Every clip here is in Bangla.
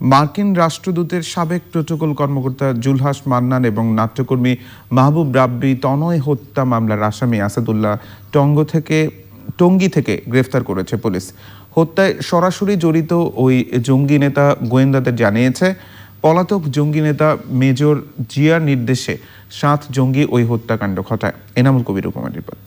মার্কিন রাষ্ট্রদূতের সাবেক প্রোটোকল কর্মকর্তা জুলহাস মান্নান এবং নাট্যকর্মী মাহবুব রাব্বি তনয় হত্যা মামলার আসামি আসাদুল্লাহ টঙ্গ থেকে, টঙ্গী থেকে গ্রেফতার করেছে পুলিশ। হত্যায় সরাসরি জড়িত ওই জঙ্গি নেতা গোয়েন্দাদের জানিয়েছে, পলাতক জঙ্গি নেতা মেজর জিয়ার নির্দেশে সাত জঙ্গি ওই হত্যাকাণ্ড ঘটায়। এনামুল কবির উপমার রিপোর্ট।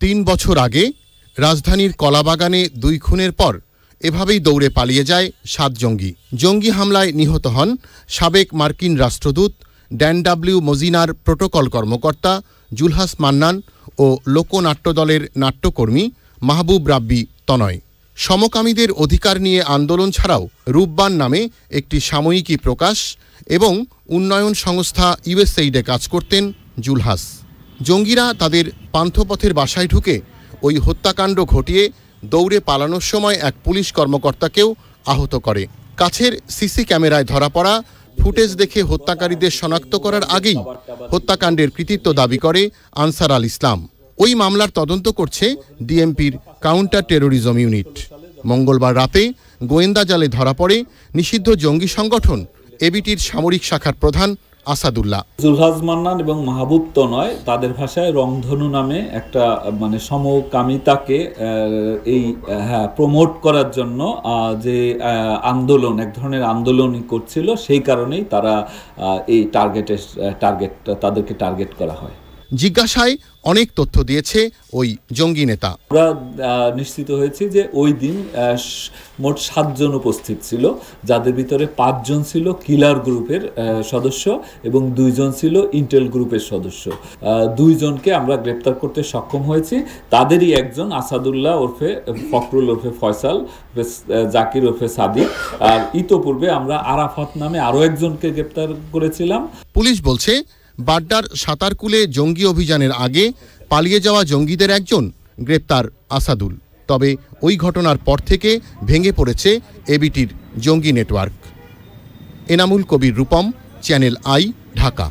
তিন বছর আগে রাজধানীর কলাবাগানে দুই খুনের পর এভাবেই দৌড়ে পালিয়ে যায় সাত জঙ্গি। জঙ্গি হামলায় নিহত হন সাবেক মার্কিন রাষ্ট্রদূত ড্যান ডাব্লিউ মজিনার প্রোটোকল কর্মকর্তা জুলহাস মান্নান ও লোকনাট্য দলের নাট্যকর্মী মাহবুব রাব্বি তনয়। সমকামীদের অধিকার নিয়ে আন্দোলন ছাড়াও রূপবান নামে একটি সাময়িকী প্রকাশ এবং উন্নয়ন সংস্থা ইউএসএইডে কাজ করতেন জুলহাস। জঙ্গিরা তাদের পান্থপথের বাসায় ঢুকে ওই হত্যাকাণ্ড ঘটিয়ে দৌড়ে পালানোর সময় এক পুলিশ কর্মকর্তাকেও আহত করে। কাছের সিসি ক্যামেরায় ধরা পড়া ফুটেজ দেখে হত্যাকারীদের শনাক্ত করার আগেই হত্যাকাণ্ডের কৃতিত্ব দাবি করে আনসার আল ইসলাম। ওই মামলার তদন্ত করছে ডিএমপির কাউন্টার টেরোরিজম ইউনিট। মঙ্গলবার রাতে গোয়েন্দা জালে ধরা পড়ে নিষিদ্ধ জঙ্গি সংগঠন এবিটির সামরিক শাখার প্রধান আসাদুল্লাহ। জুলহাজ মান্নান এবং মাহবুব তো নয়, তাদের ভাষায় রংধনু নামে একটা মানে সমকামিতাকে এই হ্যাঁ প্রমোট করার জন্য যে আন্দোলন, এক ধরনের আন্দোলনই করছিল, সেই কারণেই তারা এই টার্গেটের টার্গেট তাদেরকে টার্গেট করা হয়। জিজ্ঞাসায় অনেক তথ্য দিয়েছে ওই জঙ্গি নেতা। আমরা নিশ্চিত হয়েছি যে ওই দিন মোট সাতজন উপস্থিত ছিল যাদের ভিতরে পাঁচজন ছিল কিলার গ্রুপের সদস্য এবং দুইজন ছিল ইন্টেল গ্রুপের সদস্য। দুইজনকে আমরা গ্রেপ্তার করতে সক্ষম হয়েছি। তাদেরই একজন আসাদুল্লাহ ওরফে ফখরুল ওরফে ফয়সাল জাকির ওরফে সাদিক। আর ইতোপূর্বে আমরা আরাফাত নামে আরও একজনকে গ্রেপ্তার করেছিলাম। পুলিশ বলছে বাড্ডার সাঁতারকুলে জঙ্গি অভিযানের আগে পালিয়ে যাওয়া জঙ্গিদের একজন, গ্রেপ্তার আসাদুল। তবে ওই ঘটনার পর থেকে ভেঙে পড়েছে এবিটির জঙ্গি network. Enamul Kabir Rupam, channel I, Dhaka.